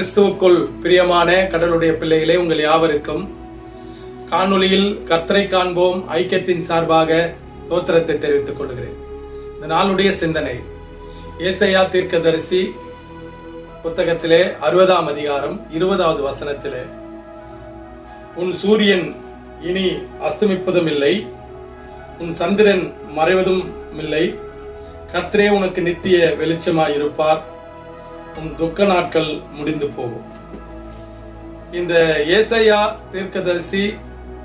கிறிஸ்துவுக்குள் பிரியமான கடலுடைய பிள்ளைகளே உங்கள் யாவருக்கும் காணொளியில் கர்த்தரை காண்போம் ஐக்கியத்தின் சார்பாக தோத்திரத்தை தெரிவித்துக் கொள்கிறேன். இந்த நாளுடைய சிந்தனை ஏசையா தீர்க்கதரிசி புத்தகத்திலே அறுபதாம் அதிகாரம் இருபதாவது வசனத்திலே உன் சூரியன் இனி அஸ்தமிப்பதும் இல்லை உன் சந்திரன் மறைவதும் இல்லை கர்த்தரே உனக்கு நித்திய வெளிச்சமாய் இருப்பார் உன் துக்க நாட்கள் முடிந்து போகும். இந்த ஏசையா தீர்க்கதரிசி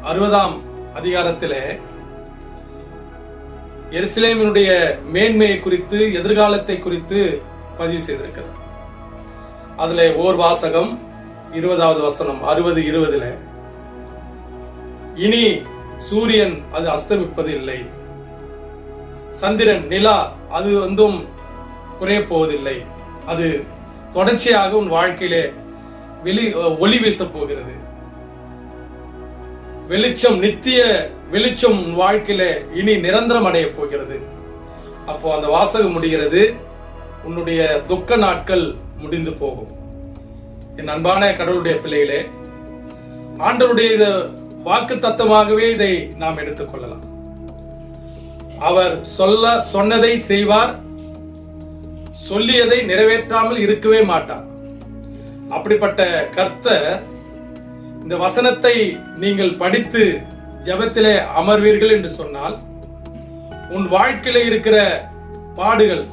அறுபதாம் அதிகாரத்திலே எருசலேமினுடைய மேன்மையை குறித்து எதிர்காலத்தை குறித்து பதிவு செய்திருக்கிறார் அதுல ஓர் வாசகம் இருபதாவது வசனம் அறுபது இருபதுல இனி சூரியன் அது அஸ்தமிப்பது இல்லை. சந்திரன் நிலா அது வந்தும் குறைய போவதில்லை. அது தொடர்ச்சியாக உன் வாழ்க்கையிலே வெளி ஒளி வீச போகிறது. வெளிச்சம் நித்திய வெளிச்சம் உன் வாழ்க்கையில இனி நிரந்தரம் அடைய போகிறது. அப்போ அந்த வாசகம் முடிகிறது. உன்னுடைய துக்க நாட்கள் முடிந்து போகும். என் அன்பான கடவுளுடைய பிள்ளைகளே ஆண்டவருடைய இது வாக்கு தத்தமாகவே இதை நாம் எடுத்துக்கொள்ளலாம் அவர் சொல்ல சொன்னதை செய்வார் சொல்லியதை நிறைவேற்றாமல் இருக்கவே மாட்டார் அப்படிப்பட்ட கர்த்தர் இந்த வசனத்தை நீங்கள் படித்து ஜபத்திலே அமர்வீர்கள் என்று சொன்னால் உன் வாழ்க்கையில இருக்கிற பாடுகள்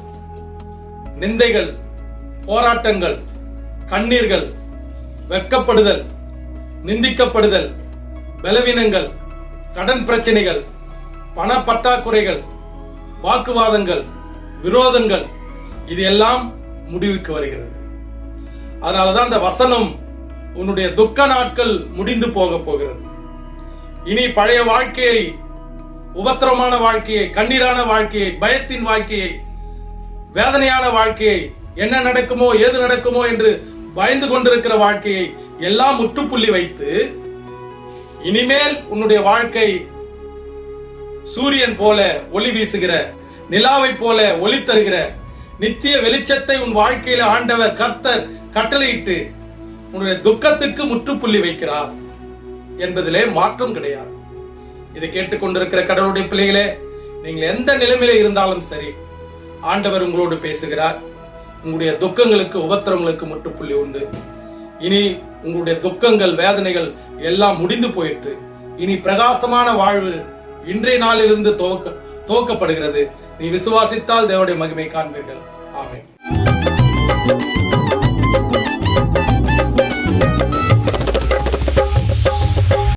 நிந்தைகள் போராட்டங்கள் கண்ணீர்கள் வெட்கப்படுதல் நிந்திக்கப்படுதல் பலவீனங்கள் கடன் பிரச்சனைகள் பண பற்றாக்குறைகள் வாக்குவாதங்கள் விரோதங்கள் இது எல்லாம் முடிவுக்கு வருகிறது. அதனாலதான் அந்த வசனம் உன்னுடைய துக்க நாட்கள் முடிந்து போக போகிறது. இனி பழைய வாழ்க்கையை உபத்திரமான வாழ்க்கையை கண்ணீரான வாழ்க்கையை பயத்தின் வாழ்க்கையை வேதனையான வாழ்க்கையை என்ன நடக்குமோ ஏது நடக்குமோ என்று பயந்து கொண்டிருக்கிற வாழ்க்கையை எல்லாம் முற்றுப்புள்ளி வைத்து இனிமேல் உன்னுடைய வாழ்க்கை சூரியன் போல ஒளி வீசுகிற நிலாவை போல ஒளி தருகிற நித்திய வெளிச்சத்தை உன் வாழ்க்கையில ஆண்டவர் கர்த்தர் கட்டளையிட்டு உன்னுடைய துக்கத்துக்கு முற்றுப்புள்ளி வைக்கிறார் என்பதிலே மாற்றம் கிடையாது. இதை கேட்டுக்கொண்டிருக்கிற கடவுளுடைய பிள்ளைகளே நீங்கள் எந்த நிலைமையில இருந்தாலும் சரி ஆண்டவர் உங்களோடு பேசுகிறார். உங்களுடைய துக்கங்களுக்கு உபத்திரங்களுக்கு முற்றுப்புள்ளி உண்டு. இனி உங்களுடைய துக்கங்கள் வேதனைகள் எல்லாம் முடிந்து போயிட்டு இனி பிரகாசமான வாழ்வு இன்றைய நாளிலிருந்து துவக்க துவக்கப்படுகிறது நீ விசுவாசித்தால் தேவனுடைய மகிமை காண்பீர்கள். ஆமேன்.